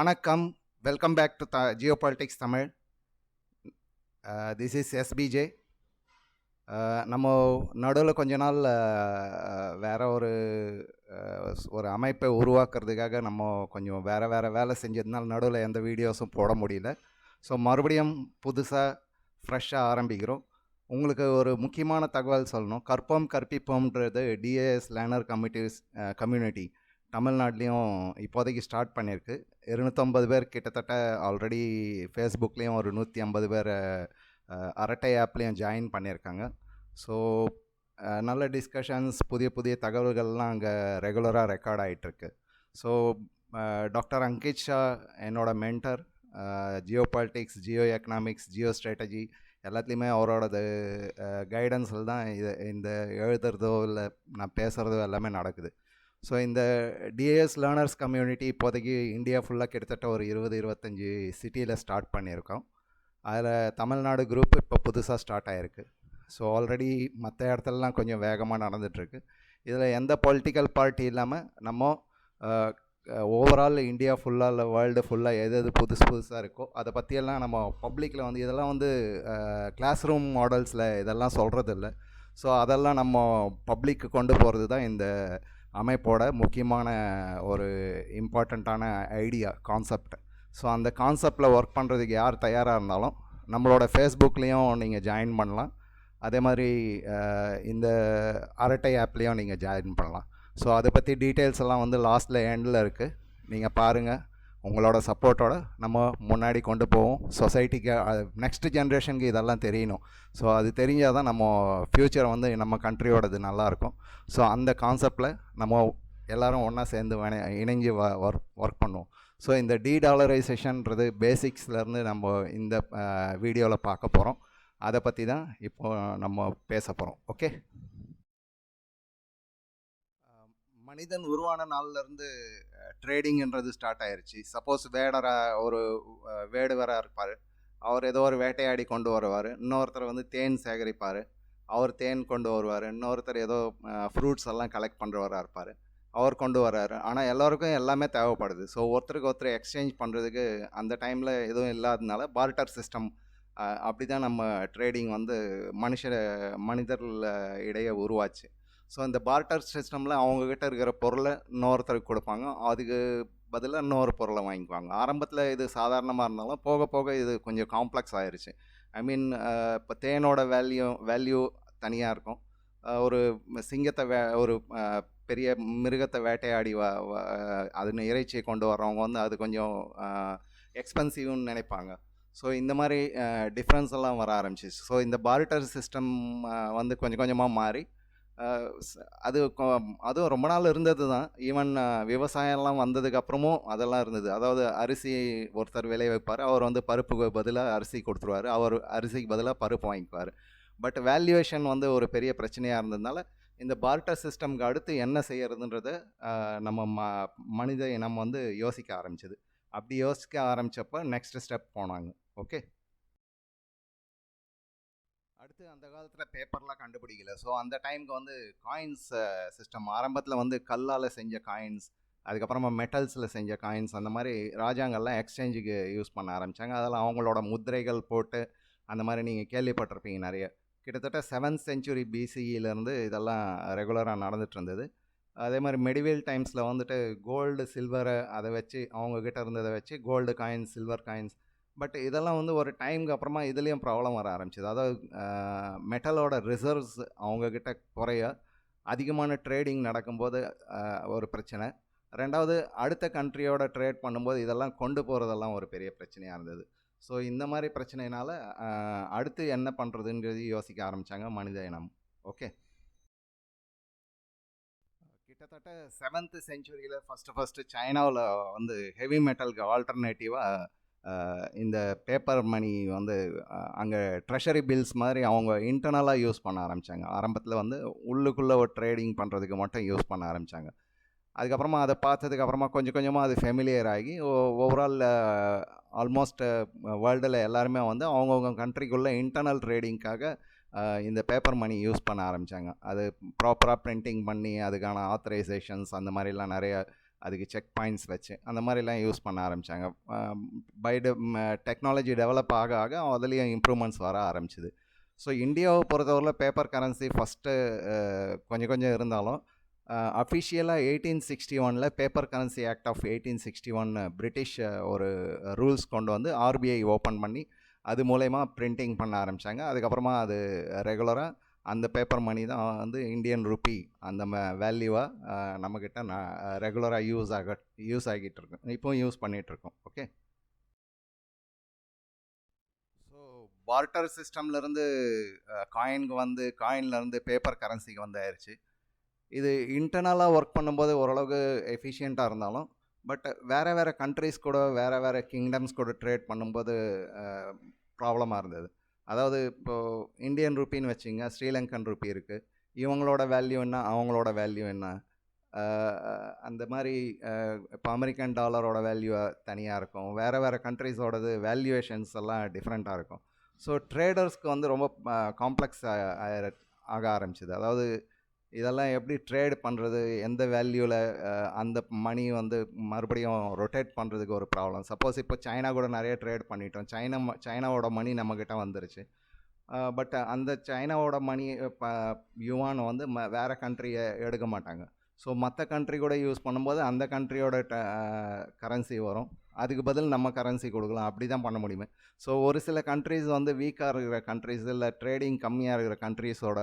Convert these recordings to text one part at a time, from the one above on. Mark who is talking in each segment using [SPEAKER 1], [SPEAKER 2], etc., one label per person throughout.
[SPEAKER 1] வணக்கம். Welcome back to the geopolitics Tamil this is SPJ நம்ம நடுவில் கொஞ்ச நாள் வேறு ஒரு ஒரு அமைப்பை உருவாக்குறதுக்காக நம்ம கொஞ்சம் வேறு வேறு வேலை செஞ்சதுனால நடுவில் எந்த வீடியோஸும் போட முடியல. ஸோ மறுபடியும் புதுசாக ஃப்ரெஷ்ஷாக ஆரம்பிக்கிறோம். உங்களுக்கு ஒரு முக்கியமான தகவல் சொல்லணும். கற்போம் கற்பிப்போம்ன்றது டிஏஎஸ் லேனர் கமிட்டிஸ் கம்யூனிட்டி தமிழ்நாட்டிலையும் இப்போதைக்கு ஸ்டார்ட் பண்ணியிருக்கு இருநூற்றம்பது பேர் கிட்டத்தட்ட ஆல்ரெடி ஃபேஸ்புக்லேயும் ஒரு நூற்றி ஐம்பது பேர் அரட்டை ஆப்லேயும் ஜாயின் பண்ணியிருக்காங்க. ஸோ நல்ல டிஸ்கஷன்ஸ் புதிய புதிய தகவல்கள்லாம் அங்கே ரெகுலராக ரெக்கார்ட் ஆகிட்டுருக்கு ஸோ டாக்டர் அங்கித் ஷா என்னோட mentor geopolitics geoeconomics geostrategy எல்லாத்துலேயுமே அவரோடது கைடன்ஸில் தான் இது இந்த எழுதுறதோ இல்லை நான் பேசுகிறதோ எல்லாமே நடக்குது. ஸோ இந்த டிஏஎஸ் லேர்னர்ஸ் கம்யூனிட்டி இப்போதைக்கு இந்தியா ஃபுல்லாக கிட்டத்தட்ட ஒரு இருபது இருபத்தஞ்சி சிட்டியில் ஸ்டார்ட் பண்ணியிருக்கோம். அதில் தமிழ்நாடு குரூப் இப்போ புதுசாக ஸ்டார்ட் ஆகிருக்கு ஸோ ஆல்ரெடி மற்ற இடத்துலலாம் கொஞ்சம் வேகமாக நடந்துகிட்ருக்கு இதில் எந்த பொலிட்டிக்கல் பார்ட்டி இல்லாமல் நம்ம ஓவரால் இந்தியா ஃபுல்லாக இல்லை வேர்ல்டு ஃபுல்லாக எது எது புதுசு புதுசாக இருக்கோ அதை பற்றியெல்லாம் நம்ம பப்ளிக்கில் வந்து இதெல்லாம் வந்து கிளாஸ் ரூம் மாடல்ஸில் இதெல்லாம் சொல்கிறது இல்லை ஸோ அதெல்லாம் நம்ம பப்ளிக்கு கொண்டு போகிறது தான் இந்த அமைப்போட முக்கியமான ஒரு இம்பார்ட்டண்ட்டான ஐடியா கான்செப்ட். ஸோ அந்த கான்செப்டில் ஒர்க் பண்ணுறதுக்கு யார் தயாராக இருந்தாலும் நம்மளோட ஃபேஸ்புக்லேயும் நீங்கள் ஜாயின் பண்ணலாம். அதே மாதிரி இந்த அரட்டை ஆப்லேயும் நீங்கள் ஜாயின் பண்ணலாம். ஸோ அதை பற்றி டீட்டெயில்ஸ் எல்லாம் வந்து லாஸ்ட்டில் எண்டில் இருக்குது நீங்கள் பாருங்கள் உங்களோட சப்போர்ட்டோட நம்ம முன்னாடி கொண்டு போவோம். சொசைட்டிக்கு நெக்ஸ்ட் ஜென்ரேஷனுக்கு இதெல்லாம் தெரியணும். ஸோ அது தெரிஞ்சால் தான் நம்ம ஃப்யூச்சர் வந்து நம்ம கண்ட்ரியோடது நல்லாயிருக்கும். ஸோ அந்த கான்செப்டில் நம்ம எல்லோரும் ஒன்றா சேர்ந்து இணைஞ்சு இணைஞ்சு ஒர்க் ஒர்க் பண்ணுவோம். ஸோ இந்த டீடாலரைசேஷன்ன்றது பேசிக்ஸ்லேருந்து நம்ம இந்த வீடியோவில் பார்க்க போகிறோம் அதை பற்றி தான் இப்போ நம்ம பேச போகிறோம் ஓகே மனிதன் உருவான நாள்லேருந்து ட்ரேடிங்ன்றது ஸ்டார்ட் ஆயிடுச்சு சப்போஸ் வேடரா ஒரு வேடுவராக இருப்பார். அவர் ஏதோ ஒரு வேட்டையாடி கொண்டு வருவார். இன்னொருத்தர் வந்து தேன் சேகரிப்பார். அவர் தேன் கொண்டு வருவார். இன்னொருத்தர் ஏதோ ஃப்ரூட்ஸ் எல்லாம் கலெக்ட் பண்ணுறவராக இருப்பார். அவர் கொண்டு வர்றாரு ஆனால் எல்லாருக்கும் எல்லாமே தேவைப்படுது. ஸோ ஒருத்தருக்கு ஒருத்தர் எக்ஸ்சேஞ்ச் பண்ணுறதுக்கு அந்த டைமில் எதுவும் இல்லாததுனால பார்ட்டர் சிஸ்டம் அப்படி தான் நம்ம ட்ரேடிங் வந்து மனுஷ மனிதர்கள் இடையே உருவாச்சு. ஸோ இந்த பார்ட்டர் சிஸ்டமில் அவங்கக்கிட்ட இருக்கிற பொருளை இன்னொருத்தருக்கு கொடுப்பாங்க. அதுக்கு பதிலாக இன்னொரு பொருளை வாங்கிக்குவாங்க. ஆரம்பத்தில் இது சாதாரணமாக இருந்தாலும் போக போக இது கொஞ்சம் காம்ப்ளெக்ஸ் ஆயிடுச்சு ஐ மீன் இப்போ தேனோட வேல்யூ வேல்யூ தனியாக இருக்கும். ஒரு சிங்கத்தை வே ஒரு பெரிய மிருகத்தை வேட்டையாடி வ அதன் அது இறைச்சியை கொண்டு வர்றவங்க வந்து அது கொஞ்சம் எக்ஸ்பென்சிவ்னு நினைப்பாங்க. ஸோ இந்த மாதிரி டிஃப்ரென்ஸ் எல்லாம் வர ஆரம்பிச்சிச்சு. ஸோ இந்த பார்ட்டர் சிஸ்டம் வந்து கொஞ்சம் கொஞ்சமாக மாறி அது கொ- அதுவும் ரொம்ப நாள் இருந்தது தான். ஈவன் விவசாயம்லாம் வந்ததுக்கப்புறமும் அதெல்லாம் இருந்தது. அதாவது அரிசி ஒருத்தர் விளைய வைப்பார். அவர் வந்து பருப்புக்கு பதிலாக அரிசி கொடுத்துருவாரு. அவர் அரிசிக்கு பதிலாக பருப்பு வாங்கிக்குவார். பட் வேல்யூவேஷன் வந்து ஒரு பெரிய பிரச்சனையாக இருந்ததுனால இந்த பார்ட்டர் சிஸ்டம்க்கு அடுத்து என்ன செய்யறதுன்றத நம்ம ம மனித இனம் வந்து யோசிக்க ஆரம்பிச்சது. அப்படி யோசிக்க ஆரம்பித்தப்போ நெக்ஸ்ட் ஸ்டெப் போனாங்க. ஓகே அடுத்து அந்த காலத்தில் பேப்பர்லாம் கண்டுபிடிக்கல. ஸோ அந்த டைமுக்கு வந்து காயின்ஸ் சிஸ்டம் ஆரம்பத்தில் வந்து கல்லால் செஞ்ச காயின்ஸ் அதுக்கப்புறமா மெட்டல்ஸில் செஞ்ச காயின்ஸ் அந்த மாதிரி ராஜாங்கள்லாம் எக்ஸ்சேஞ்சுக்கு யூஸ் பண்ண ஆரம்பித்தாங்க அதெல்லாம் அவங்களோட முத்திரைகள் போட்டு அந்த மாதிரி நீங்கள் கேள்விப்பட்டிருப்பீங்க நிறைய. கிட்டத்தட்ட செவன்த் செஞ்சுரி பிசிஇலேருந்து இதெல்லாம் ரெகுலராக நடந்துட்டு இருந்தது அதே மாதிரி மெடிவேல் டைம்ஸில் வந்துட்டு கோல்டு சில்வரை அதை வச்சு அவங்கக்கிட்ட இருந்ததை வச்சு gold coins silver coins but இதெல்லாம் வந்து ஒரு டைமுக்கு அப்புறமா இதுலேயும் ப்ராப்ளம் வர ஆரம்பிச்சிது. அதாவது மெட்டலோட ரிசர்வ்ஸ் அவங்கக்கிட்ட குறைய அதிகமான ட்ரேடிங் நடக்கும்போது ஒரு பிரச்சனை. ரெண்டாவது அடுத்த கண்ட்ரியோட ட்ரேட் பண்ணும்போது இதெல்லாம் கொண்டு போகிறதெல்லாம் ஒரு பெரிய பிரச்சனையாக இருந்தது. ஸோ இந்த மாதிரி பிரச்சனைனால அடுத்து என்ன பண்ணுறதுங்கிறது யோசிக்க ஆரம்பித்தாங்க மனித இனம். ஓகே? கிட்டத்தட்ட செவன்த் செஞ்சுரியில் ஃபஸ்ட்டு ஃபஸ்ட்டு சைனாவில் வந்து ஹெவி மெட்டலுக்கு ஆல்டர்னேட்டிவாக இந்த பேப்பர் மணி வந்து அங்கே ட்ரெஷரி பில்ஸ் மாதிரி அவங்க இன்டர்னலாக யூஸ் பண்ண ஆரம்பித்தாங்க ஆரம்பத்தில் வந்து உள்ளுக்குள்ளே ஒரு ட்ரேடிங் பண்ணுறதுக்கு மட்டும் யூஸ் பண்ண ஆரம்பித்தாங்க அதுக்கப்புறமா அதை பார்த்ததுக்கப்புறமா கொஞ்சம் கொஞ்சமாக அது ஃபெமிலியர் ஆகி ஓவரால் ஆல்மோஸ்ட் வேர்ல்டில் எல்லாருமே வந்து அவங்கவுங்க கண்ட்ரிக்குள்ளே இன்டர்னல் ட்ரேடிங்க்காக இந்த பேப்பர் மணி யூஸ் பண்ண ஆரம்பித்தாங்க அது ப்ராப்பராக பிரிண்டிங் பண்ணி அதுக்கான ஆத்தரைசேஷன்ஸ் அந்த மாதிரிலாம் நிறைய அதுக்கு செக் பாயிண்ட்ஸ் வச்சு அந்த மாதிரிலாம் யூஸ் பண்ண ஆரம்பித்தாங்க பை டெக்னாலஜி டெவலப் ஆக ஆக அதுலேயும் இம்ப்ரூவ்மெண்ட்ஸ் வர ஆரம்பிச்சிது. ஸோ இந்தியாவை பொறுத்தவரையில் பேப்பர் கரன்சி ஃபஸ்ட்டு கொஞ்சம் கொஞ்சம் இருந்தாலும் அஃபிஷியலாக எயிட்டீன் சிக்ஸ்டி ஒனில் paper currency act of eighteen sixty one British ஒரு ரூல்ஸ் கொண்டு வந்து ஆர்பிஐ ஓப்பன் பண்ணி அது மூலயமா பிரிண்டிங் பண்ண ஆரம்பித்தாங்க அதுக்கப்புறமா அது ரெகுலராக அந்த பேப்பர் மணி தான் வந்து இந்தியன் ருப்பி அந்த ம வேல்யூவாக நம்மக்கிட்ட நான் ரெகுலராக யூஸ் ஆக யூஸ் ஆகிட்டு இருக்கோம். இப்போவும் யூஸ் பண்ணிகிட்ருக்கோம் ஓகே ஸோ பார்ட்டர் சிஸ்டம்லேருந்து காயினுக்கு வந்து காயின்லேருந்து பேப்பர் கரன்சிக்கு வந்து ஆயிடுச்சு இது இன்டர்னலாக ஒர்க் பண்ணும்போது ஓரளவுக்கு எஃபிஷியண்ட்டாக இருந்தாலும் பட் வேறு வேறு கண்ட்ரிஸ் கூட வேறு வேறு கிங்டம்ஸ் கூட ட்ரேட் பண்ணும்போது ப்ராப்ளமாக இருந்தது. அதாவது இப்போது இந்தியன் ருப்பின்னு வச்சிங்க ஸ்ரீலங்கன் ருப்பி இருக்குது இவங்களோட வேல்யூ என்ன? அவங்களோட வேல்யூ என்ன? அந்த மாதிரி இப்போ அமெரிக்கன் டாலரோட வேல்யூ தனியாக இருக்கும். வேறு வேறு கண்ட்ரிஸோடது வேல்யூவேஷன்ஸ் எல்லாம் டிஃப்ரெண்ட்டாக இருக்கும். ஸோ ட்ரேடர்ஸ்க்கு வந்து ரொம்ப காம்ப்ளெக்ஸ் ஆக ஆரம்பிச்சிது. அதாவது இதெல்லாம் எப்படி ட்ரேட் பண்ணுறது எந்த வேல்யூவில் அந்த மணி வந்து மறுபடியும் ரொட்டேட் பண்ணுறதுக்கு ஒரு ப்ராப்ளம். சப்போஸ் இப்போ சைனா கூட நிறைய ட்ரேட் பண்ணிட்டோம். சைனா சைனாவோட மணி நம்மக்கிட்ட வந்துருச்சு. பட் அந்த சைனாவோட மணி இப்போ யுவான் வந்து ம வேறு கண்ட்ரியை எடுக்க மாட்டாங்க. ஸோ மற்ற கண்ட்ரி கூட யூஸ் பண்ணும்போது அந்த கண்ட்ரியோட கரன்சி வரும். அதுக்கு பதில் நம்ம கரன்சி கொடுக்கலாம். அப்படி தான் பண்ண முடியுமே. ஸோ ஒரு சில கண்ட்ரிஸ் வந்து வீக்காக இருக்கிற கண்ட்ரிஸ் இல்லை ட்ரேடிங் கம்மியாக இருக்கிற கண்ட்ரிஸோட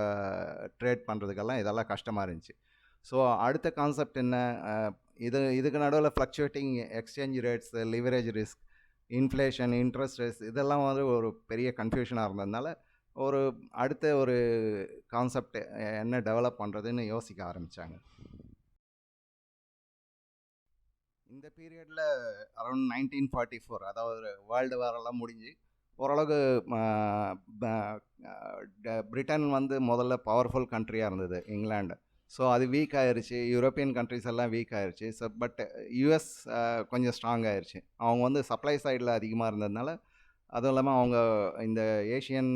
[SPEAKER 1] ட்ரேட் பண்ணுறதுக்கெல்லாம் இதெல்லாம் கஷ்டமாக இருந்துச்சு. ஸோ அடுத்த கான்செப்ட் என்ன? இது இதுக்கு நடுவில் fluctuating exchange rates leverage risk inflation interest rates இதெல்லாம் வந்து ஒரு பெரிய கன்ஃபியூஷனாக இருந்ததுனால ஒரு அடுத்த ஒரு கான்செப்ட் என்ன டெவலப் பண்ணுறதுன்னு யோசிக்க ஆரம்பித்தாங்க இந்த பீரியடில் அரௌண்ட் நைன்டீன் ஃபார்ட்டி ஃபோர் அதாவது வேர்ல்டு வாரெல்லாம் முடிஞ்சு ஓரளவுக்கு பிரிட்டன் வந்து முதல்ல பவர்ஃபுல் கண்ட்ரியாக இருந்தது இங்கிலாண்டு ஸோ அது வீக் ஆயிடுச்சு யூரோப்பியன் கண்ட்ரிஸ் எல்லாம் வீக் ஆயிடுச்சு ஸோ பட் யூஎஸ் கொஞ்சம் ஸ்ட்ராங் ஆயிடுச்சு அவங்க வந்து சப்ளை சைடில் அதிகமாக இருந்ததுனால அதுவும் இல்லாமல் அவங்க இந்த ஏஷியன்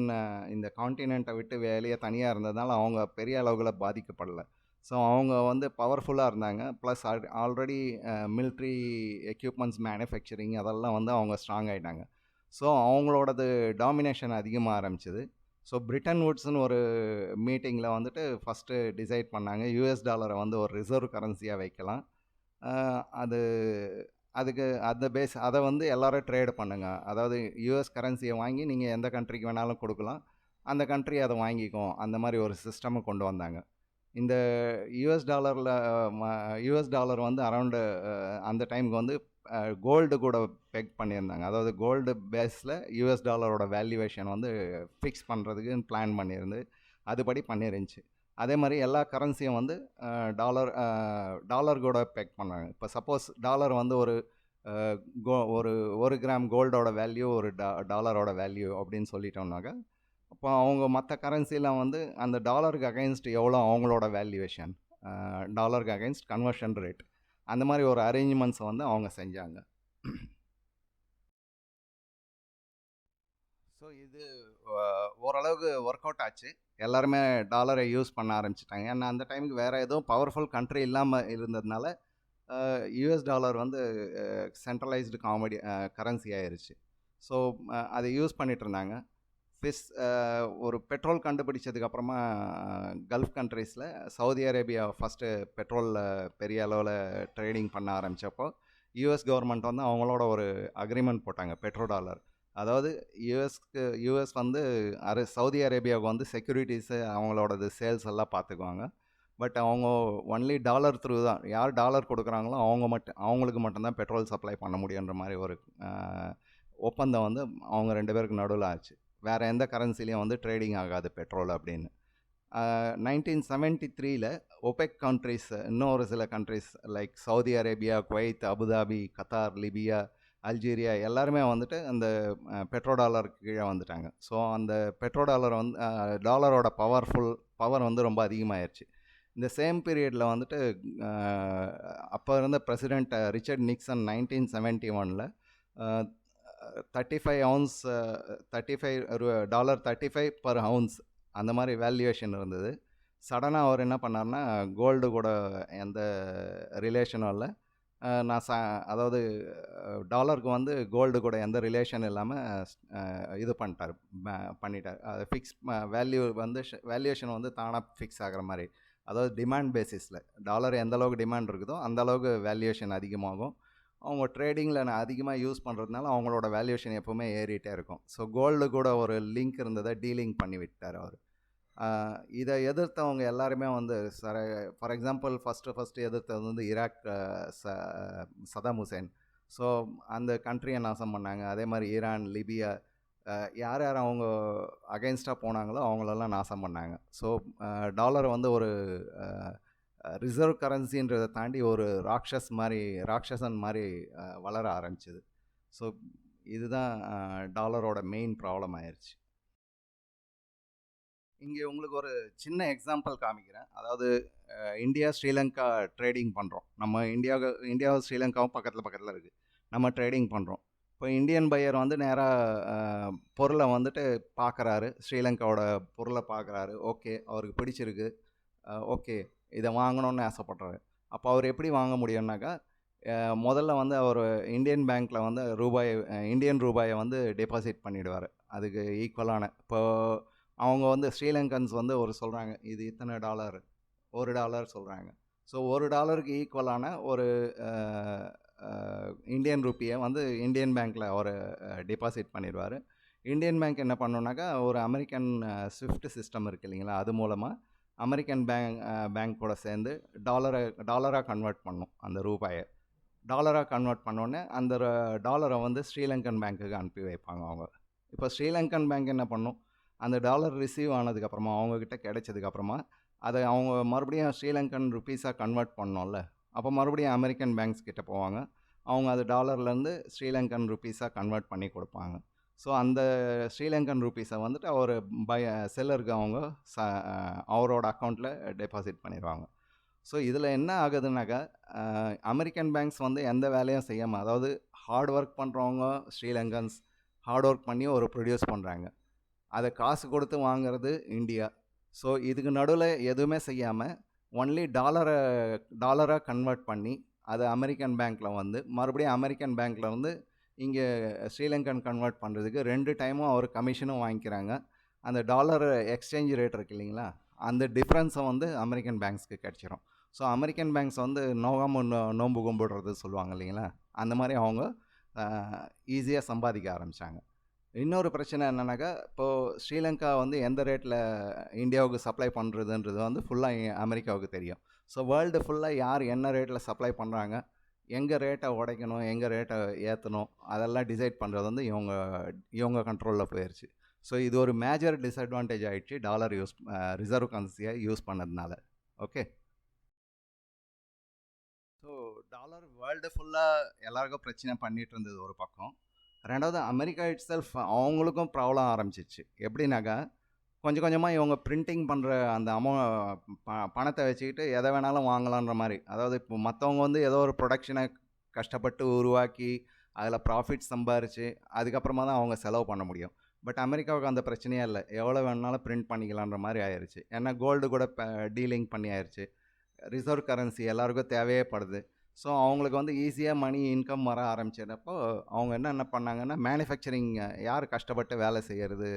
[SPEAKER 1] இந்த காண்டினெண்ட்டை விட்டு வேலையே தனியாக இருந்ததுனால அவங்க பெரிய அளவுகளை பாதிக்கப்படலை. ஸோ அவங்க வந்து பவர்ஃபுல்லாக இருந்தாங்க. Plus already military equipments manufacturing அதெல்லாம் வந்து அவங்க ஸ்ட்ராங் ஆகிட்டாங்க ஸோ அவங்களோடது டாமினேஷன் அதிகமாக ஆரம்பிச்சிது. ஸோ பிரிட்டன் வுட்ஸ்னு ஒரு மீட்டிங்கில் வந்துட்டு ஃபஸ்ட்டு டிசைட் பண்ணாங்க. யூஎஸ் டாலரை வந்து ஒரு ரிசர்வ் கரன்சியாக வைக்கலாம். அது அதுக்கு அந்த பேஸ் அதை வந்து எல்லோரும் ட்ரேடு பண்ணுங்கள் அதாவது யூஎஸ் கரன்சியை வாங்கி நீங்கள் எந்த கண்ட்ரிக்கு வேணாலும் கொடுக்கலாம். அந்த கண்ட்ரி அதை வாங்கிக்கும். அந்த மாதிரி ஒரு சிஸ்டமை கொண்டு வந்தாங்க. இந்த யூஎஸ் டாலரில் யூஎஸ் டாலர் வந்து அரவுண்டு அந்த டைமுக்கு வந்து கோல்டு கூட பெக் பண்ணியிருந்தாங்க. அதாவது கோல்டு பேஸில் யூஎஸ் டாலரோட வேல்யூவேஷன் வந்து ஃபிக்ஸ் பண்ணுறதுக்கு பிளான் பண்ணியிருந்து அதுபடி பண்ணிருந்துச்சு அதே மாதிரி எல்லா கரன்சியும் வந்து டாலர் டாலர் கூட பெக் பண்ணாங்க. இப்போ சப்போஸ் டாலர் வந்து ஒரு கோ ஒரு ஒரு கிராம் கோல்டோட வேல்யூ ஒரு டா டாலரோட வேல்யூ அப்படின்னு சொல்லிட்டோம்னாக்கா அப்போ அவங்க மற்ற கரன்சிலாம் வந்து அந்த டாலருக்கு அகைன்ஸ்ட் எவ்வளோ அவங்களோட வேல்யூவேஷன் டாலருக்கு அகைன்ஸ்ட் கன்வர்ஷன் ரேட் அந்த மாதிரி ஒரு அரேஞ்ச்மெண்ட்ஸை வந்து அவங்க செஞ்சாங்க. ஸோ இது ஓரளவுக்கு ஒர்க் அவுட் ஆச்சு. எல்லாருமே டாலரை யூஸ் பண்ண ஆரம்பிச்சிட்டாங்க. ஏன்னா அந்த டைமுக்கு வேறு எதுவும் பவர்ஃபுல் கண்ட்ரி இல்லாமல் இருந்ததுனால யூஎஸ் டாலர் வந்து சென்ட்ரலைஸ்டு காமெடி கரன்சி ஆயிடுச்சு ஸோ அதை யூஸ் பண்ணிகிட்டு இருந்தாங்க. ஃபிஸ் ஒரு பெட்ரோல் கண்டுபிடிச்சதுக்கப்புறமா கல்ஃப் கண்ட்ரீஸில் சவுதி அரேபியா ஃபஸ்ட்டு பெட்ரோலில் பெரிய அளவில் ட்ரேடிங் பண்ண ஆரம்பித்தப்போ யூஎஸ் கவர்மெண்ட் வந்து அவங்களோட ஒரு அக்ரிமெண்ட் போட்டாங்க பெட்ரோ டாலர். அதாவது யூஎஸ்க்கு யூஎஸ் வந்து அரு சவுதி அரேபியாவுக்கு வந்து செக்யூரிட்டிஸு அவங்களோடது சேல்ஸ் எல்லாம் பார்த்துக்குவாங்க. பட் அவங்க ஒன்லி டாலர் த்ரூ தான். யார் டாலர் கொடுக்குறாங்களோ அவங்க மட்டும் அவங்களுக்கு மட்டும்தான் பெட்ரோல் சப்ளை பண்ண முடியுன்ற மாதிரி ஒரு ஒப்பந்தம் வந்து அவங்க ரெண்டு பேருக்கு நடுவில் ஆச்சு. வேறு எந்த கரன்சிலையும் வந்து ட்ரேடிங் ஆகாது பெட்ரோல் அப்படின்னு. நைன்டீன் செவன்ட்டி த்ரீல ஒபெக் கண்ட்ரிஸ் இன்னும் ஒரு சில countries like Saudi Arabia Kuwait Abu Dhabi Qatar Libya Algeria எல்லாருமே வந்துட்டு அந்த பெட்ரோ டாலருக்கு கீழே வந்துட்டாங்க. ஸோ அந்த பெட்ரோ டாலர் வந்து டாலரோட பவர்ஃபுல் பவர் வந்து ரொம்ப அதிகமாகிடுச்சு இந்த சேம் பீரியடில் வந்துட்டு அப்போ இருந்த president Richard Nixon nineteen seventy ஒனில் thirty five ounce thirty five dollar thirty five per ounce அந்த மாதிரி வேல்யூவேஷன் இருந்தது. சடனாக அவர் என்ன பண்ணார்னா கோல்டு கூட எந்த ரிலேஷனும் இல்லை. நான் ச அதாவது டாலருக்கு வந்து கோல்டு கூட எந்த ரிலேஷன் இல்லாமல் இது பண்ணிட்டார். பண்ணிட்டார். அதை அது ஃபிக்ஸ் வேல்யூ வந்து வேல்யூவேஷன் வந்து தானாக ஃபிக்ஸ் ஆகிற மாதிரி. அதாவது டிமாண்ட் பேசிஸில் டாலர் எந்த அளவுக்கு டிமாண்ட் இருக்குதோ, அந்த அளவுக்கு வேல்யூவேஷன் அதிகமாகும். அவங்க ட்ரேடிங்கில் நான் அதிகமாக யூஸ் பண்ணுறதுனால அவங்களோட வேல்யூஷன் எப்போவுமே ஏறிட்டே இருக்கும். ஸோ கோல்டு கூட ஒரு லிங்க் இருந்ததை டீலிங் பண்ணி விட்டார் அவர் இதை எதிர்த்தவங்க எல்லாருமே வந்து சர ஃபார் எக்ஸாம்பிள் ஃபஸ்ட்டு ஃபஸ்ட்டு எதிர்த்தது வந்து ஈராக் ச சதாம் ஹுசேன். ஸோ அந்த கண்ட்ரியை நாசம் பண்ணாங்க. அதே மாதிரி ஈரான், லிபியா யார் யார் அவங்க அகெயின்ஸ்டாக போனாங்களோ, அவங்களெல்லாம் நாசம் பண்ணாங்க. ஸோ டாலர் வந்து ஒரு ரிசர்வ் கரன்சின்றதை தாண்டி ஒரு ராட்சஸ் மாதிரி ராட்சசன் மாதிரி வளர ஆரம்பிச்சது. ஸோ இதுதான் டாலரோட மெயின் ப்ராப்ளம் ஆயிடுச்சு இங்கே உங்களுக்கு ஒரு சின்ன எக்ஸாம்பிள் காமிக்கிறேன். அதாவது இந்தியா, ஸ்ரீலங்கா ட்ரேடிங் பண்ணுறோம் நம்ம இந்தியாவுக்கு இந்தியாவும், ஸ்ரீலங்காவும் பக்கத்தில் பக்கத்தில் இருக்குது நம்ம ட்ரேடிங் பண்ணுறோம் இப்போ இந்தியன் பையர் வந்து நேராக பொருளை வந்துட்டு பார்க்குறாரு. ஸ்ரீலங்காவோட பொருளை பார்க்குறாரு. ஓகே. அவருக்கு பிடிச்சிருக்கு. ஓகே. இதை வாங்கணும்னு ஆசைப்பட்றாரு அப்போ அவர் எப்படி வாங்க முடியும்னாக்கா, முதல்ல வந்து அவர் இந்தியன் பேங்க்கில் வந்து ரூபாய் இந்தியன் ரூபாயை வந்து டெபாசிட் பண்ணிவிடுவார் அதுக்கு ஈக்குவலான இப்போ அவங்க வந்து ஸ்ரீலங்கன்ஸ் வந்து ஒரு சொல்கிறாங்க இது இத்தனை டாலர். ஒரு டாலர் சொல்கிறாங்க ஸோ ஒரு டாலருக்கு ஈக்குவலான ஒரு இந்தியன் ரூபிய வந்து இந்தியன் பேங்க்கில் அவர் டெபாசிட் பண்ணிடுவார் இந்தியன் பேங்க் என்ன பண்ணும்னாக்கா, ஒரு அமெரிக்கன் ஸ்விஃப்ட் சிஸ்டம் இருக்கு இல்லைங்களா? அது மூலமாக அமெரிக்கன் பேங்க் பேங்க்கோட பேங்க் கூட சேர்ந்து டாலரை டாலராக கன்வெர்ட் பண்ணும் அந்த ரூபாயை டாலராக கன்வெர்ட் பண்ணோடனே அந்த டாலரை வந்து ஸ்ரீலங்கன் பேங்க்குக்கு அனுப்பி வைப்பாங்க அவங்க. இப்போ ஸ்ரீலங்கன் பேங்க் என்ன பண்ணும், அந்த டாலர் ரிசீவ் ஆனதுக்கப்புறமா, அவங்கக்கிட்ட கிடைச்சதுக்கப்புறமா, அதை அவங்க மறுபடியும் ஸ்ரீலங்கன் ருப்பீஸா கன்வெர்ட் பண்ணோம்ல அப்போ மறுபடியும் அமெரிக்கன் பேங்க்ஸ் கிட்ட போவாங்க. அவங்க அது டாலர்லேருந்து ஸ்ரீலங்கன் ருப்பீஸா கன்வெர்ட் பண்ணி கொடுப்பாங்க ஸோ அந்த ஸ்ரீலங்கன் ரூபீஸை வந்துட்டு அவர் பய செல்லருக்கு அவங்க ச அவரோட அக்கௌண்ட்டில் டெபாசிட் பண்ணிடுவாங்க ஸோ இதில் என்ன ஆகுதுனாக்கா அமெரிக்கன் பேங்க்ஸ் வந்து எந்த வேலையும் செய்யாமல் அதாவது ஹார்ட் ஒர்க் பண்ணுறவங்க ஸ்ரீலங்கன்ஸ். ஹார்ட் ஒர்க் பண்ணி ஒரு ப்ரொடியூஸ் பண்ணுறாங்க அதை காசு கொடுத்து வாங்குறது இந்தியா. ஸோ இதுக்கு நடுவில் எதுவுமே செய்யாமல் ஒன்லி டாலரை டாலராக கன்வெர்ட் பண்ணி, அதை அமெரிக்கன் பேங்க்கில் வந்து மறுபடியும் அமெரிக்கன் பேங்க்கில் வந்து இங்கே ஸ்ரீலங்கன் கன்வெர்ட் பண்ணுறதுக்கு ரெண்டு டைமும் அவர் கமிஷனும் வாங்கிக்கிறாங்க. அந்த டாலர் எக்ஸ்சேஞ்ச் ரேட் இருக்கு இல்லைங்களா? அந்த டிஃப்ரென்ஸை வந்து அமெரிக்கன் பேங்க்ஸ்க்கு கிடச்சிரும் ஸோ அமெரிக்கன் பேங்க்ஸ் வந்து நோகாம நோம்பு கும்பிடுறது சொல்லுவாங்க இல்லைங்களா? அந்த மாதிரி அவங்க ஈஸியாக சம்பாதிக்க ஆரம்பித்தாங்க இன்னொரு பிரச்சனை என்னென்னாக்கா இப்போது ஸ்ரீலங்கா வந்து எந்த ரேட்டில் இந்தியாவுக்கு சப்ளை பண்ணுறதுன்றது வந்து ஃபுல்லாக அமெரிக்காவுக்கு தெரியும். ஸோ வேர்ல்டு ஃபுல்லாக யார் என்ன ரேட்டில் சப்ளை பண்ணுறாங்க எங்கே ரேட்டை உடைக்கணும், எங்கே ரேட்டை ஏற்றணும் அதெல்லாம் டிசைட் பண்ணுறது வந்து இவங்க இவங்க கண்ட்ரோலில் போயிடுச்சு ஸோ இது ஒரு மேஜர் டிஸ்அட்வான்டேஜ் ஆகிடுச்சு டாலர் யூஸ் ரிசர்வ் கரன்சியை யூஸ் பண்ணதுனால. ஓகே. ஸோ டாலர் வேர்ல்டு ஃபுல்லாக எல்லாருக்கும் பிரச்சனை பண்ணிகிட்டு இருந்தது ஒரு பக்கம். ரெண்டாவது அமெரிக்கா இட்செல்ஃப் அவங்களுக்கும் ப்ராப்ளம் ஆரம்பிச்சிச்சு எப்படின்னாக்கா, கொஞ்சம் கொஞ்சமாக இவங்க பிரிண்டிங் பண்ணுற அந்த அமௌ ப பணத்தை வச்சுக்கிட்டு எதை வேணாலும் வாங்கலான்ற மாதிரி அதாவது இப்போ மற்றவங்க வந்து ஏதோ ஒரு ப்ரொடக்ஷனை கஷ்டப்பட்டு உருவாக்கி, அதில் ப்ராஃபிட் சம்பாரித்து அதுக்கப்புறமா தான் அவங்க செலவு பண்ண முடியும். பட் அமெரிக்காவுக்கு அந்த பிரச்சனையே இல்லை எவ்வளோ வேணாலும் பிரிண்ட் பண்ணிக்கலான்ற மாதிரி ஆயிடுச்சு ஏன்னா கோல்டு கூட டீலிங் பண்ணி ஆயிருச்சு. ரிசர்வ் கரன்சி எல்லாருக்கும் தேவையே படுது. ஸோ அவங்களுக்கு வந்து ஈஸியாக மணி இன்கம் வர ஆரம்பிச்சப்போ, அவங்க என்னென்ன பண்ணாங்கன்னா, மேனுஃபேக்சரிங் யார் கஷ்டப்பட்டு வேலை செய்கிறது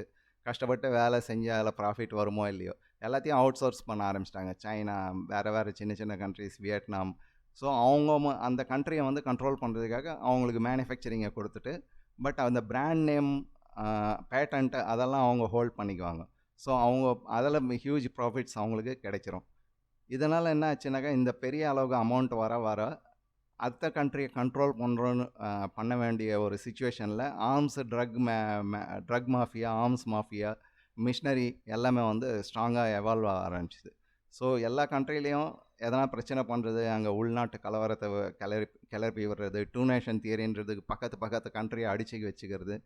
[SPEAKER 1] கஷ்டப்பட்டு வேலை செஞ்சு அதில் ப்ராஃபிட் வருமோ இல்லையோ, எல்லாத்தையும் அவுட் சோர்ஸ் பண்ண ஆரம்பிச்சிட்டாங்க சைனா, வேறு வேறு சின்ன சின்ன கண்ட்ரீஸ், வியட்நாம். ஸோ அவங்க அந்த கண்ட்ரியை வந்து கண்ட்ரோல் பண்ணுறதுக்காக அவங்களுக்கு மேனுஃபேக்சரிங்கை கொடுத்துட்டு பட் அந்த பிராண்ட் நேம், பேட்டன்ட்டு அதெல்லாம் அவங்க ஹோல்ட் பண்ணிக்குவாங்க. ஸோ அவங்க அதில் ஹியூஜ் ப்ராஃபிட்ஸ் அவங்களுக்கு கிடைச்சிரும். இதனால் என்ன ஆச்சுன்னாக்கா, இந்த பெரிய அளவுக்கு அமௌண்ட் வர வர, அடுத்த கண்ட்ரியை கண்ட்ரோல் பண்ணுறோன்னு பண்ண வேண்டிய ஒரு சுச்சுவேஷனில் ஆர்ம்ஸ் ட்ரக் மே மே drug mafia, arms mafia, machinery எல்லாமே வந்து ஸ்ட்ராங்காக எவால்வ் ஆக ஆரம்பிச்சிது. ஸோ எல்லா கண்ட்ரிலேயும் எதனா பிரச்சனை பண்ணுறது அங்கே உள்நாட்டு கலவரத்தை வ கிளறி கிளப்பி விடுறது, டூ நேஷன் தியரின்றதுக்கு பக்கத்து பக்கத்து கண்ட்ரியை அடிச்சு வச்சுக்கிறது,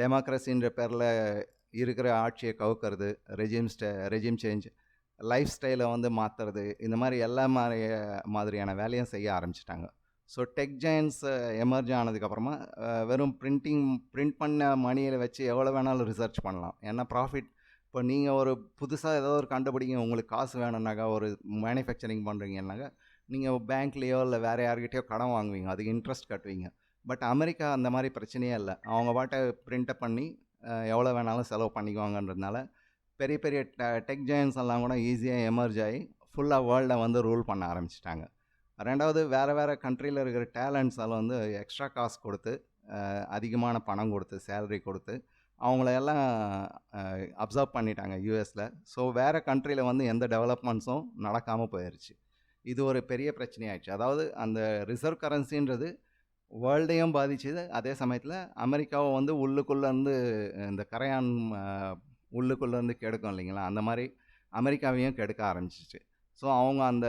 [SPEAKER 1] டெமோக்ரஸின்ற பேரில் இருக்கிற ஆட்சியை கவுக்கிறது ரெஜிம்ஸ்ட ரெஜிம் சேஞ்ச், லைஃப் ஸ்டைலை வந்து மாற்றுறது இந்த மாதிரி எல்லா மாதிரி மாதிரியான வேலையும் செய்ய ஆரம்பிச்சிட்டாங்க. ஸோ டெக் ஜெயின்ஸ் எமர்ஜ் ஆனதுக்கப்புறமா, வெறும் பிரிண்டிங் பிரிண்ட் பண்ண மணியில் வச்சு எவ்வளோ வேணாலும் ரிசர்ச் பண்ணலாம். ஏன்னா ப்ராஃபிட் இப்போ நீங்கள் ஒரு புதுசாக ஏதோ ஒரு கண்டுபிடிங்க, உங்களுக்கு காசு வேணும்னாக்கா, ஒரு மேனுஃபேக்சரிங் பண்ணுறீங்கன்னாக்கா நீங்கள் பேங்க்லேயோ இல்லை வேறு யார்கிட்டயோ கடன் வாங்குவீங்க அதுக்கு இன்ட்ரெஸ்ட் கட்டுவீங்க. பட் அமெரிக்கா அந்த மாதிரி பிரச்சனையே இல்லை. அவங்க பாட்டை பிரிண்ட்டை பண்ணி எவ்வளோ வேணாலும் செலவு பண்ணிக்குவாங்கன்றதுனால பெரிய பெரிய டெக் ஜெயின்ஸ் எல்லாம் கூட ஈஸியாக எமர்ஜ் ஆகி ஃபுல்லாக வேர்ல்டை வந்து ரூல் பண்ண ஆரம்பிச்சிட்டாங்க. ரெண்டாவது வேறு வேறு கண்ட்ரியில் இருக்கிற டேலண்ட்ஸால் வந்து எக்ஸ்ட்ரா காசு கொடுத்து அதிகமான பணம் கொடுத்து சேலரி கொடுத்து அவங்களையெல்லாம் அப்சர்வ் பண்ணிட்டாங்க யூஎஸில் ஸோ வேறு கண்ட்ரியில் வந்து எந்த டெவலப்மெண்ட்ஸும் நடக்காமல் போயிடுச்சு இது ஒரு பெரிய பிரச்சனையாயிடுச்சு. அதாவது அந்த ரிசர்வ் கரன்சின்றது வேர்ல்டையும் பாதிச்சுது. அதே சமயத்தில் அமெரிக்காவை வந்து உள்ளுக்குள்ளேருந்து இந்த கரையான் உள்ளுக்குள்ளே உள்ளுக்குள்ளேருந்து கெடுக்கும் இல்லைங்களா? அந்த மாதிரி அமெரிக்காவையும் கெடுக்க ஆரம்பிச்சிச்சு. ஸோ அவங்க அந்த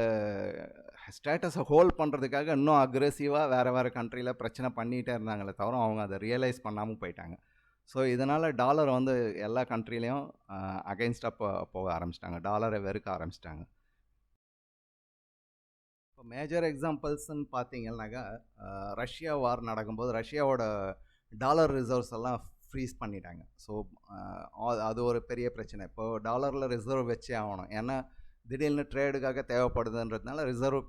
[SPEAKER 1] ஸ்டேட்டஸை ஹோல்ட் பண்ணுறதுக்காக இன்னும் அக்ரெசிவாக வேறு வேறு கண்ட்ரியில் பிரச்சனை பண்ணிகிட்டே இருந்தாங்களே தவிர அவங்க அதை ரியலைஸ் பண்ணாமல் போயிட்டாங்க. ஸோ இதனால் டாலர் வந்து எல்லா கண்ட்ரிலையும் அகைன்ஸ்டாக போ போக ஆரம்பிச்சிட்டாங்க. டாலரை வெறுக்க ஆரம்பிச்சிட்டாங்க. இப்போ மேஜர் எக்ஸாம்பிள்ஸ்ன்னு பார்த்தீங்கன்னாக்கா ரஷ்யா வார் நடக்கும்போது ரஷ்யாவோட டாலர் ரிசர்வ்ஸ் எல்லாம் ஃப்ரீஸ் பண்ணிட்டாங்க. ஸோ அது ஒரு பெரிய பிரச்சனை. இப்போ டாலரில் ரிசர்வ் வச்சே ஆகணும். ஏன்னா திடீர்னு ட்ரேடுக்காக தேவைப்படுதுன்றதுனால ரிசர்வ்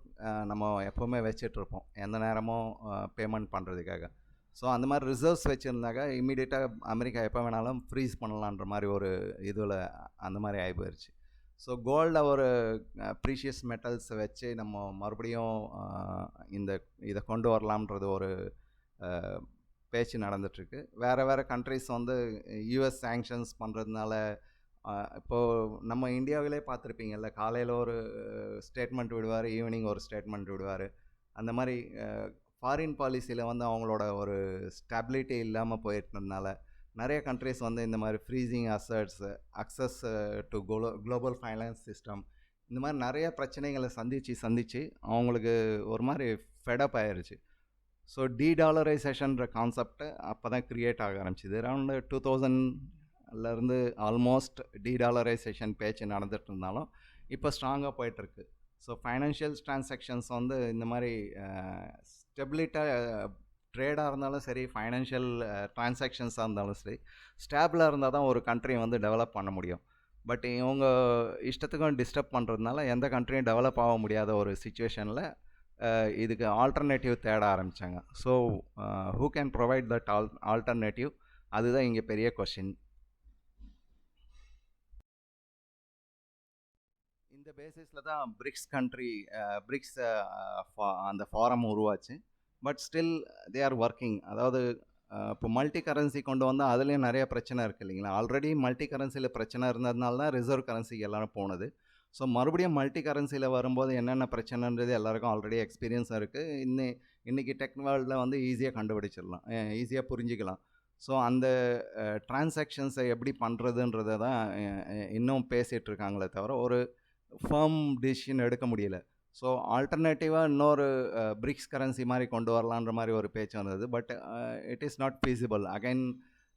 [SPEAKER 1] நம்ம எப்போவுமே வச்சிட்ருப்போம். எந்த நேரமும் பேமெண்ட் பண்ணுறதுக்காக ஸோ அந்த மாதிரி ரிசர்வ்ஸ் வச்சுருந்தாக்கா இம்மிடியேட்டாக அமெரிக்கா எப்போ வேணாலும் ஃப்ரீஸ் பண்ணலான்ற மாதிரி ஒரு இதில் அந்த மாதிரி ஆகி போயிடுச்சு ஸோ கோல்டை ஒரு ப்ரீஷியஸ் மெட்டல்ஸை வச்சு நம்ம மறுபடியும் இந்த இதை கொண்டு வரலாம்ன்றது ஒரு பேச்சு நடந்துட்டுருக்கு. வேறு வேறு கண்ட்ரிஸ் வந்து யூஎஸ் சேங்ஷன்ஸ் பண்ணுறதுனால இப்போது நம்ம இந்தியாவிலே பார்த்துருப்பீங்கல்ல காலையில் ஒரு ஸ்டேட்மெண்ட் விடுவார் ஈவினிங் ஒரு ஸ்டேட்மெண்ட் விடுவார். அந்த மாதிரி ஃபாரின் பாலிசியில் வந்து அவங்களோட ஒரு ஸ்டெபிலிட்டி இல்லாமல் போயிட்டதுனால நிறைய கண்ட்ரிஸ் வந்து இந்த மாதிரி freezing assets access to glo global finance system இந்த மாதிரி நிறைய பிரச்சனைகளை சந்தித்து சந்தித்து அவங்களுக்கு ஒரு மாதிரி ஃபெடப் ஆயிடுச்சு ஸோ டி டாலரைசேஷன்ற கான்செப்ட் அப்போ தான் க்ரியேட் ஆக ஆரம்பிச்சிது. அரௌண்டு டூ தௌசண்ட்லேருந்து ஆல்மோஸ்ட் டி டாலரைசேஷன் பேச்சு நடந்துட்டு இருந்தாலும் இப்போ ஸ்ட்ராங்காக போயிட்டுருக்கு ஸோ ஃபைனான்ஷியல் ட்ரான்சாக்ஷன்ஸ் வந்து இந்த மாதிரி ஸ்டெபிலிட்டாக ட்ரேடாக இருந்தாலும் சரி ஃபைனான்ஷியல் ட்ரான்சாக்ஷன்ஸாக இருந்தாலும் சரி ஸ்டேபிளாக இருந்தால் தான் ஒரு கண்ட்ரியை வந்து டெவலப் பண்ண முடியும். பட் இவங்க இஷ்டத்துக்கும் டிஸ்டர்ப் பண்ணுறதுனால எந்த கண்ட்ரியும் டெவலப் ஆக முடியாத ஒரு சுச்சுவேஷனில் இதுக்கு ஆல்டர்னேட்டிவ் தேட ஆரம்பித்தாங்க so who can provide that all alternative அதுதான் இங்கே பெரிய கொஷின் இந்த பேசிஸில் தான் பிரிக்ஸ் கண்ட்ரி பிரிக்ஸ் அந்த ஃபாரம் உருவாச்சு. But still they are working அதாவது இப்போ மல்டி கரன்சி கொண்டு வந்தால் அதுலேயும் நிறைய பிரச்சனை இருக்குது இல்லைங்களா? ஆல்ரெடி மல்டி கரன்சியில் பிரச்சனை இருந்ததுனால தான் ரிசர்வ் கரன்சிக்கு எல்லாரும் போனது. ஸோ மறுபடியும் மல்டி கரன்சியில் வரும்போது என்னென்ன பிரச்சனைன்றது எல்லாருக்கும் ஆல்ரெடி எக்ஸ்பீரியன்ஸ் இருக்குது இன்னி இன்றைக்கி டெக்னாலஜியில் வந்து ஈஸியாக கண்டுபிடிச்சிடலாம். ஈஸியாக புரிஞ்சிக்கலாம். ஸோ அந்த டிரான்சாக்ஷன்ஸை எப்படி பண்ணுறதுன்றதை தான் இன்னும் பேசிகிட்டு இருக்காங்களே தவிர ஒரு ஃபர்ம் டிசிஷன் எடுக்க முடியல. ஸோ ஆல்டர்னேட்டிவாக இன்னொரு பிரிக்ஸ் கரன்சி மாதிரி கொண்டு வரலான்ற மாதிரி ஒரு பேச்சு வந்தது. But it is not feasible again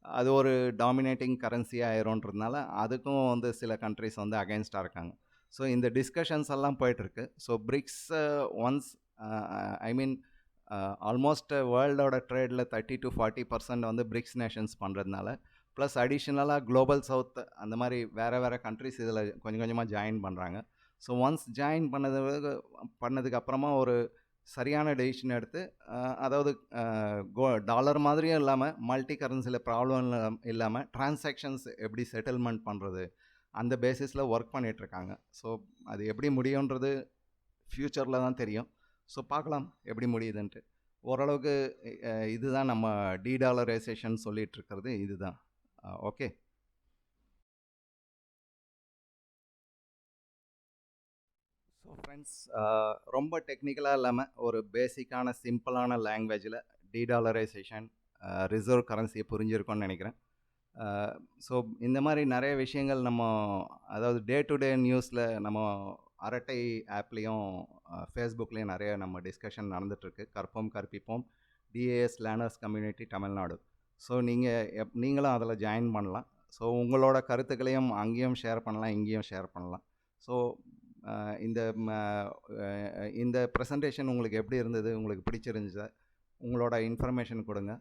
[SPEAKER 1] அது ஒரு டாமினேட்டிங் கரன்சியாக ஆயிரும்ன்றதுனால அதுக்கும் வந்து சில கண்ட்ரிஸ் வந்து அகைன்ஸ்டாக இருக்காங்க. ஸோ இந்த டிஸ்கஷன்ஸ் எல்லாம் போயிட்டுருக்கு. So BRICS once I mean almost வேர்ல்டோட ட்ரேடில் தேர்ட்டி டு ஃபார்ட்டி பர்சன்ட் வந்து பிரிக்ஸ் நேஷன்ஸ் பண்ணுறதுனால ப்ளஸ் அடிஷ்னலாக குளோபல் சவுத் அந்த மாதிரி வேறு வேறு கண்ட்ரிஸ் இதில் கொஞ்சம் கொஞ்சமாக ஜாயின் பண்ணுறாங்க ஸோ ஒன்ஸ் ஜாயின் பண்ணது பண்ணதுக்கு அப்புறமா ஒரு சரியான டெசிஷன் எடுத்து அதாவது கோ டாலர் மாதிரியும் இல்லாமல் மல்டி கரன்சியில் ப்ராப்ளம் இல்லாமல் டிரான்சாக்ஷன்ஸ் எப்படி செட்டில்மெண்ட் பண்ணுறது அந்த பேசிஸில் ஒர்க் பண்ணிகிட்ருக்காங்க ஸோ அது எப்படி முடியுன்றது ஃப்யூச்சரில் தான் தெரியும். ஸோ பார்க்கலாம் எப்படி முடியுதுன்ட்டு. ஓரளவுக்கு இதுதான் நம்ம டீடாலரைசேஷன் சொல்லிட்டு இருக்கிறது இதுதான் ஓகே ஸோ ஃப்ரெண்ட்ஸ் ரொம்ப டெக்னிக்கலாக இல்லாமல் ஒரு பேசிக்கான சிம்பிளான லாங்குவேஜில் டீடாலரைசேஷன் ரிசர்வ் கரன்சியை புரிஞ்சிருக்கோன்னு நினைக்கிறேன். ஸோ இந்த மாதிரி நிறைய விஷயங்கள் நம்ம அதாவது டே டு டே நியூஸில் நம்ம அரட்டை ஆப்லேயும் ஃபேஸ்புக்லேயும் நிறைய நம்ம டிஸ்கஷன் நடந்துகிட்ருக்கு கற்போம் கற்பிப்போம். TAS learners community Tamil Nadu so நீங்கள் எப் நீங்களும் அதில் ஜாயின் பண்ணலாம். ஸோ உங்களோட கருத்துக்களையும் அங்கேயும் ஷேர் பண்ணலாம் இங்கேயும் ஷேர் பண்ணலாம். ஸோ இந்த ம, இந்த ப்ரெசன்டேஷன் உங்களுக்கு எப்படி இருந்தது? உங்களுக்கு பிடிச்சிருந்துச்சா? உங்களோட இன்ஃபர்மேஷன் கொடுங்க.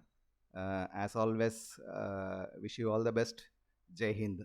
[SPEAKER 1] Uh, as always, uh, wish you all the best. Jai Hind.